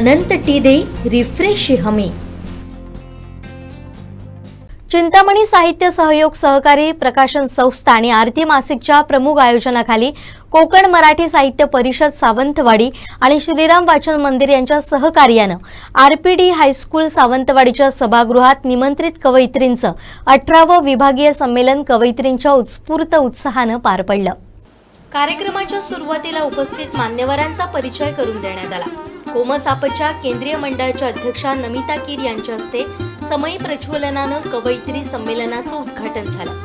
अनंत T दे refresh हमी. चिंतामणी साहित्य सहयोग सहकारी प्रकाशन संस्था आणि आरती मासिकच्या प्रमुख आयोजनाखाली कोकण मराठी साहित्य परिषद सावंतवाडी आणि श्रीराम वाचन मंदिर यांच्या सहकार्यानं आरपीडी हायस्कूल सावंतवाडीच्या सभागृहात निमंत्रित कवयित्रींचं अठरावं विभागीय संमेलन कवयित्रींच्या उत्स्फूर्त उत्साहानं पार पडलं. कार्यक्रमाच्या सुरुवातीला उपस्थित मान्यवरांचा परिचय करून देण्यात आला. कोमसापच्या केंद्रीय मंडळाच्या अध्यक्षा नमिता कीर यांच्या हस्ते समयी प्रज्वलनानं कवयित्री संमेलनाचं उद्घाटन झालं.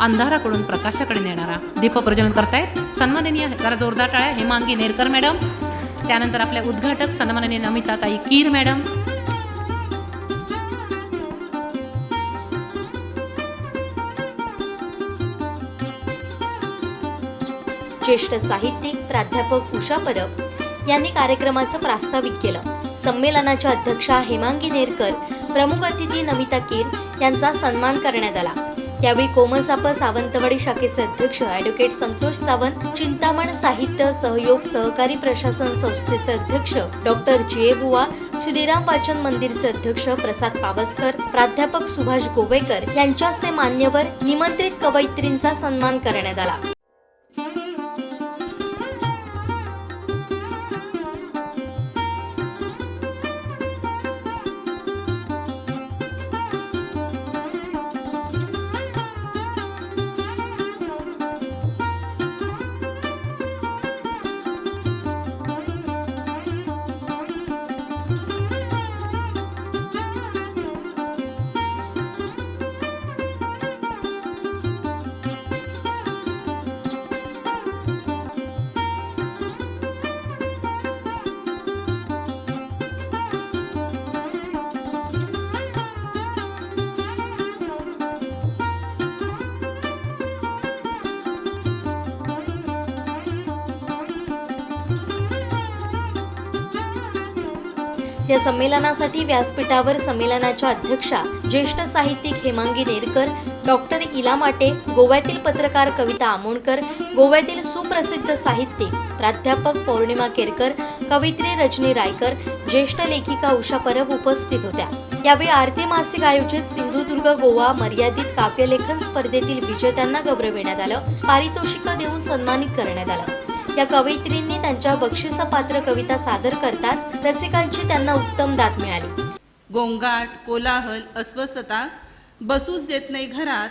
अंधाराकडून प्रकाशाकडे नेणारा दीपप्रज्वलन करतायत. सन्माननीय जरा जोरदार टाळ्या. हेमांगी नेरकर मॅडम. त्यानंतर आपल्या उद्घाटक सन्माननीय नमिताताई कीर मॅडम. ज्येष्ठ साहित्यिक प्राध्यापक उषा परब यांनी कार्यक्रमाचं प्रास्ताविक केलं. संमेलनाच्या अध्यक्षा हेमांगी नेरकर प्रमुख अतिथी नमिता कीर यांचा सन्मान करण्यात आला. यावेळी कोमसाप सावंतवाडी शाखेचे अध्यक्ष ॲडव्होकेट संतोष सावंत चिंतामण साहित्य सहयोग सहकारी प्रशासन संस्थेचे अध्यक्ष डॉक्टर जे. बुवा श्रीराम वाचन मंदिरचे अध्यक्ष प्रसाद पावसकर प्राध्यापक सुभाष गोवेकर यांच्या हस्ते मान्यवर निमंत्रित कवयित्रींचा सन्मान करण्यात आला. या संमेलनासाठी व्यासपीठावर संमेलनाच्या अध्यक्षा ज्येष्ठ साहित्यिक हेमांगी नेरकर डॉक्टर इला माटे गोव्यातील पत्रकार कविता आमोणकर गोव्यातील सुप्रसिद्ध साहित्यिक प्राध्यापक पौर्णिमा केरकर कवित्री रजनी रायकर ज्येष्ठ लेखिका उषा परब उपस्थित होत्या. यावेळी आरती मासिक आयोजित सिंधुदुर्ग गोवा मर्यादित काव्यलेखन स्पर्धेतील विजेत्यांना गौरविण्यात आलं. पारितोषिक देऊन सन्मानित करण्यात आलं. या कवयित्रींनी त्यांच्या बक्षिसपात्र कविता सादर करताच रसिकांची त्यांना उत्तम दाद मिळाली. गोंगाट कोलाहल अस्वस्थता बसूच देत नाही घरात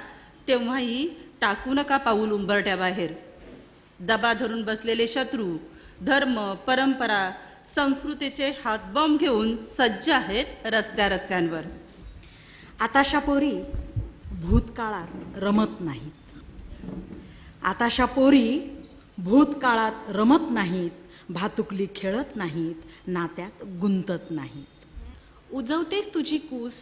तेव्हाही टाकू नका पाऊल उंबरट्याबाहेर दबा धरून बसलेले शत्रू धर्म परंपरा संस्कृतीचे हातबॉम्ब घेऊन सज्ज आहेत रस्त्या रस्त्यांवर. आताशा पोरी भूतकाळात रमत नाहीत. आताशा पोरी भूतकाळात रमत नाहीत भातुकली खेळत नाहीत नात्यात गुंतत नाहीत. उजवतेस तुझी कूस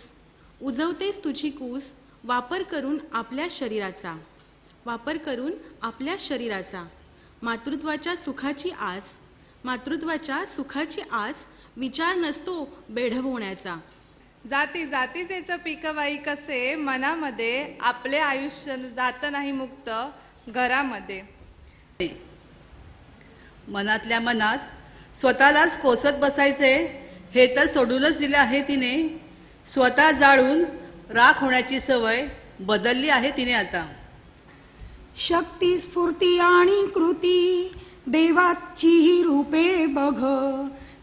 उजवतेस तुझी कूस वापर करून आपल्या शरीराचा. वापर करून आपल्या शरीराचा. मातृत्वाच्या सुखाची आस मातृत्वाच्या सुखाची आस विचार नसतो बेढवण्याचा. जाती जातीचेच पिकवाई कसे मनामध्ये आपले आयुष्य जात नाही मुक्त घरामध्ये. मनातल्या मनात स्वतःलाच कोसत बसायचे हे तर सोडूनच दिले आहे तिने. स्वतः जाळून राख होण्याची सवय बदलली आहे तिने आता. शक्ती स्फूर्ती आणि कृती देवाचीही रूपे बघ.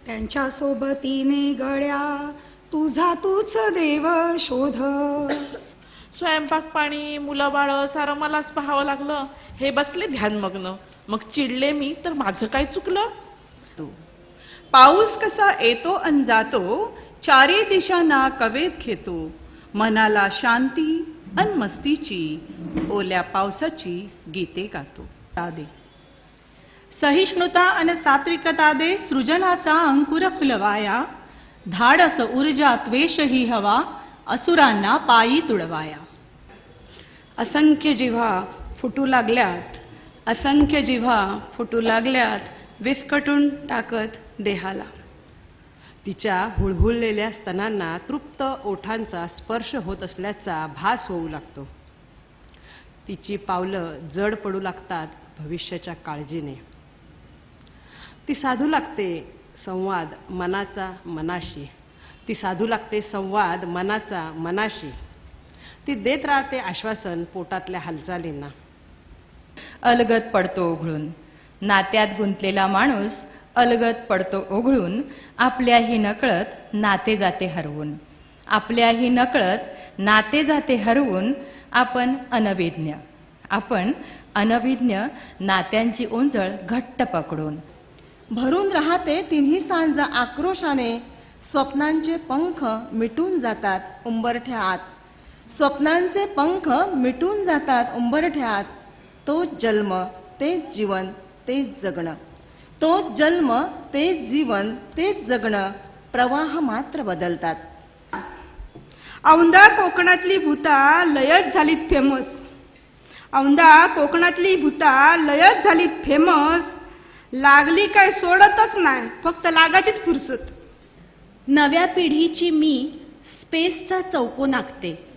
त्यांच्या सोबतीने गळ्या तुझा तूच देव शोध. स्वयंपाक पाणी मुलं बाळं सारं मलाच पाहावं लागलं. हे बसले ध्यानमग्न मग चिडले मी तर माझं काय चुकलं? पाऊस कसा येतो अन जातो चारी दिशांना कवेत घेतो. मनाला शांती अन मस्तीची ओल्या पावसाची गीते गातो. दे सहिष्णुता अन सात्विकता दे सृजनाचा अंकुर फुलवाया धाडस ऊर्जा त्वेष ही हवा असुरांना पायी तुडवाया. असंख्य जिव्हा फुटू लागल्यात. असंख्य जिव्हा फुटू लागल्यात विस्कटून टाकत देहाला. तिच्या हुळहुळलेल्या स्तनांना तृप्त ओठांचा स्पर्श होत असल्याचा भास होऊ लागतो. तिची पावलं जड पडू लागतात भविष्याच्या काळजीने. ती साधू लागते संवाद मनाचा मनाशी. ती साधू लागते संवाद मनाचा मनाशी. ती देत राहते आश्वासन पोटातल्या हालचालींना. अलगत पडतो ओघळून. नात्यात गुंतलेला माणूस अलगत पडतो ओघळून आपल्याही नकळत नाते जाते हरवून. आपल्याही नकळत नाते जाते हरवून आपण अनभिज्ञ. आपण अनभिज्ञ नात्यांची उंजळ घट्ट पकडून. भरून राहते तिन्ही सांज आक्रोशाने. स्वप्नांचे पंख मिटून जातात उंबरठ्यात. स्वप्नांचे पंख मिटून जातात उंबरठ्यात. तोच जन्म तेच जीवन तेच जगणं. तोच जन्म तेच जीवन तेच जगणं प्रवाह मात्र बदलतात. औंदा कोकणातली भूता लयच झालीत फेमस. औंधा कोकणातली भूता लयच झालीत फेमस. लागली काय सोडतच नाही फक्त लागाचीच फुरसत. नव्या पिढीची मी स्पेसचा चौकोन आखते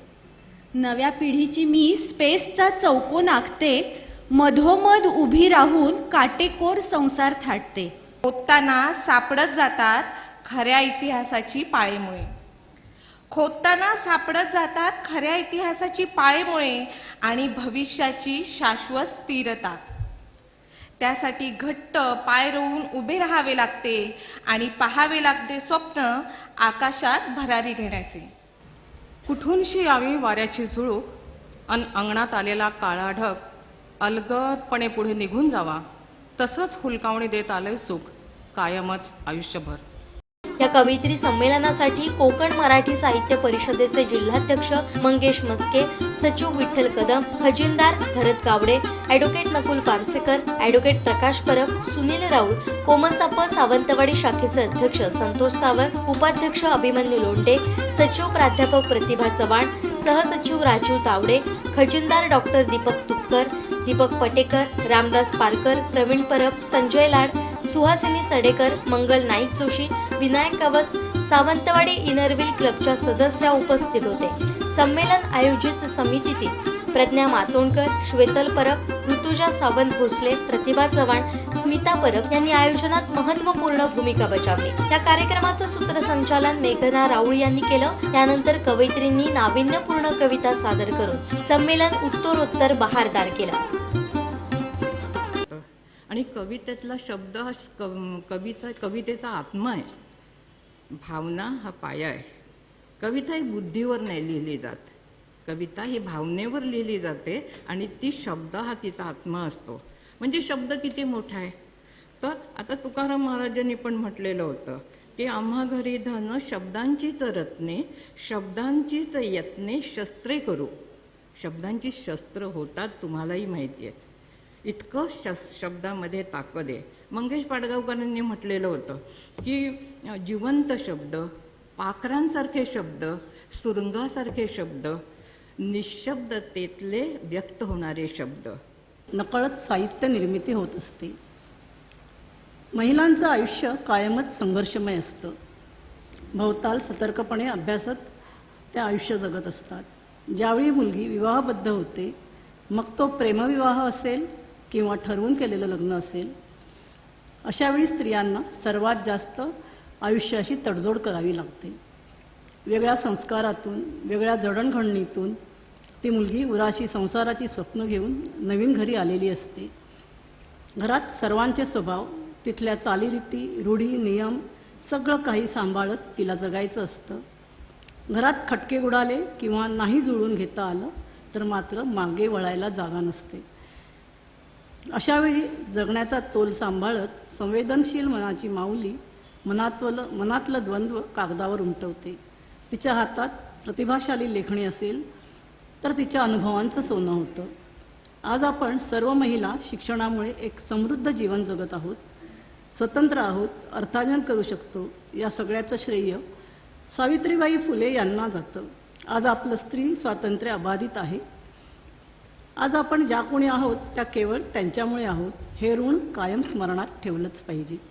नव्या पिढीची मी स्पेसचा चौकोन आखते मधोमध उभी राहून काटेकोर संसार थाटते. खोदताना सापडत जातात खऱ्या इतिहासाची पाळेमुळे. खोदताना सापडत जातात खऱ्या इतिहासाची पाळेमुळे आणि भविष्याची शाश्वत स्थिरता. त्यासाठी घट्ट पाय रोवून उभे राहावे लागते आणि पहावे लागते स्वप्न आकाशात भरारी घेण्याचे. कुठूनशी यावी वाऱ्याची झुळूक? अन अंगणात आलेला काळा ढग अलगदपणे पुढे निघून जावा. तसंच हुलकावणी देत आलंय सुख. कायमच आयुष्यभर. या कवयित्री संमेलनासाठी कोकण मराठी साहित्य परिषदेचे जिल्हाध्यक्ष मंगेश मस्के सचिव विठ्ठल कदम खजिनदार भरत गावडे ॲडव्होकेट नकुल पारसेकर ॲडव्होकेट प्रकाश परब सुनील राऊत कोमसाप सावंतवाडी शाखेचे अध्यक्ष संतोष सावंत उपाध्यक्ष अभिमन्यू लोंडे सचिव प्राध्यापक प्रतिभा चव्हाण सहसचिव Rajiv Tawde खजिनदार doctor Deepak Tupkar Deepak Patekar Ramdas Parkar Pravin Parab Sanjay Lad Suhasini Sadekar Mangal Naik Joshi Vinayak Kavas Sawantwadi inner wheel क्लबच्या सदस्या उपस्थित होते. संमेलन आयोजित समितीतील प्रज्ञा मातोंडकर श्वेतल परब ऋतुजा सावंत भोसले प्रतिभा चव्हाण स्मिता परब यांनी आयोजनात महत्त्वपूर्ण भूमिका बजावली. या कार्यक्रमाचं सूत्रसंचालन मेघना राऊळ यांनी केलं. त्यानंतर कवयित्रींनी नाविन्यपूर्ण कविता सादर करून संमेलन उत्तरोत्तर बहारदार केलं. आणि कवितेतला शब्द हा कव- कवीचा कवितेचा आत्मा आहे. भावना हा पाया आहे. कविता ही बुद्धीवर नाही लिहिली जात. कविता ही भावनेवर लिहिली जाते आणि ती शब्द हा तिचा आत्मा असतो. म्हणजे शब्द किती मोठा आहे? तर आता तुकाराम महाराजांनी पण म्हटलेलं होतं की आम्हा घरी धन शब्दांचीच रत्ने शब्दांचीच यत्ने शस्त्रे करू. शब्दांची शस्त्र होतात तुम्हालाही माहिती आहे. इतकं श शब्दामध्ये ताकद आहे. मंगेश पाडगावकरांनी म्हटलेलं होतं की जिवंत शब्द पाखरांसारखे शब्द सुरुंगासारखे शब्द निशब्दतेतले व्यक्त होणारे शब्द. नकळत साहित्य निर्मिती होत असते. महिलांचं आयुष्य कायमच संघर्षमय असतं. भवताल सतर्कपणे अभ्यासत त्या आयुष्य जगत असतात. ज्यावेळी मुलगी विवाहबद्ध होते मग तो प्रेमविवाह असेल किंवा ठरवून केलेलं लग्न असेल अशावेळी स्त्रियांना सर्वात जास्त आयुष्याशी तडजोड करावी लागते. वेगळ्या संस्कारातून वेगळ्या जडणघडणीतून ती मुलगी उराशी संसाराची स्वप्न घेऊन नवीन घरी आलेली असते. घरात सर्वांचे स्वभाव तिथल्या चालीरीती रूढी नियम सगळं काही सांभाळत तिला जगायचं असतं. घरात खटके उडाले किंवा नाही जुळून घेता आलं तर मात्र मागे वळायला जागा नसते. अशावेळी जगण्याचा तोल सांभाळत संवेदनशील मनाची माऊली मनातलं मनातलं द्वंद्व कागदावर उमटवते. तिच्या हातात प्रतिभाशाली लेखणी असेल तर तिच्या अनुभवांचं सोनं होतं. आज आपण सर्व महिला शिक्षणामुळे एक समृद्ध जीवन जगत आहोत स्वतंत्र आहोत अर्थार्जन करू शकतो या सगळ्याचं श्रेय सावित्रीबाई फुले यांना जातं. आज आपलं स्त्री स्वातंत्र्य अबाधित आहे. आज आपण ज्या कोणी आहोत त्या केवळ त्यांच्यामुळे आहोत. हे ऋण कायम स्मरणात ठेवलंच पाहिजे.